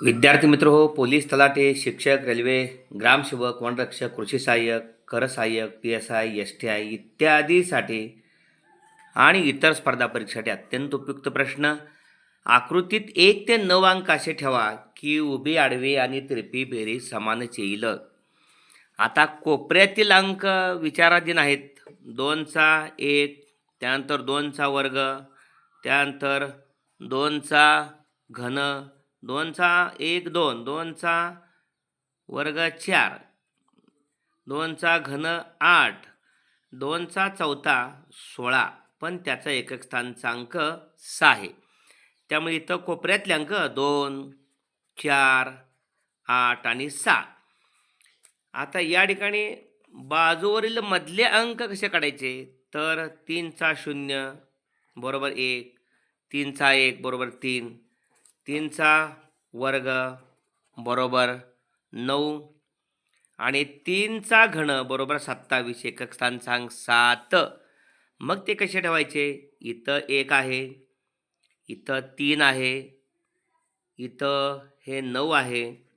विद्यार्थी मित्र हो पोलीस तलाटे शिक्षक रेल्वे ग्रामसेवक वनरक्षक कृषी सहाय्यक कर सहाय्यक P S I S T I इत्यादीसाठी आणि इतर स्पर्धा परीक्षेसाठी अत्यंत उपयुक्त प्रश्न. आकृतीत एक ते नऊ अंक असे ठेवा की उभी आडवी आणि तिरपी बेरी समानच येईल. आता कोपऱ्यातील अंक विचाराधीन आहेत. दोनचा एक त्यानंतर दोनचा वर्ग त्यानंतर दोनचा घन दोनचा एक दोन दोनचा वर्ग चार दोनचा घन आठ दोनचा चौथा सोळा पण त्याचा एकक स्थानचा अंक सहा. आहे त्यामुळे इथं कोपऱ्यातले अंक दोन चार आठ आणि सहा. आता या ठिकाणी बाजूवरील मधले अंक कसे काढायचे? तर तीनचा शून्य बरोबर एक तीनचा एक बरोबर तीन तीनचा वर्ग बरोबर नऊ. आणि तीनचा घन बरोबर सत्तावीस. एकक सांग सात. मग ते कसे ठेवायचे? इथं एक आहे. इथं तीन आहे. इथं हे नऊ आहे.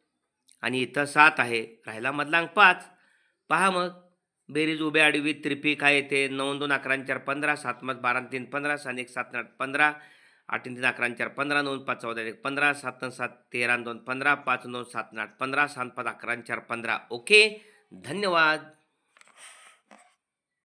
आणि इथं सात आहे. राहिला मधला अंक पाच. पहा मग. बेरीज उभ्या आडवी त्रिपी काय येते नऊ दोन अकरा चार पंधरा. सात मग बारा तीन पंधरा. सात एक सात आठ पंधरा. आठ तीन तीन अकरा चार पंधरा नऊ पाच चौदा एक पंधरा सात आणि सात तेरा दोन पंधरा पाच नऊ सात आठ पंधरा सात पाच अकरा चार पंधरा. ओके? धन्यवाद.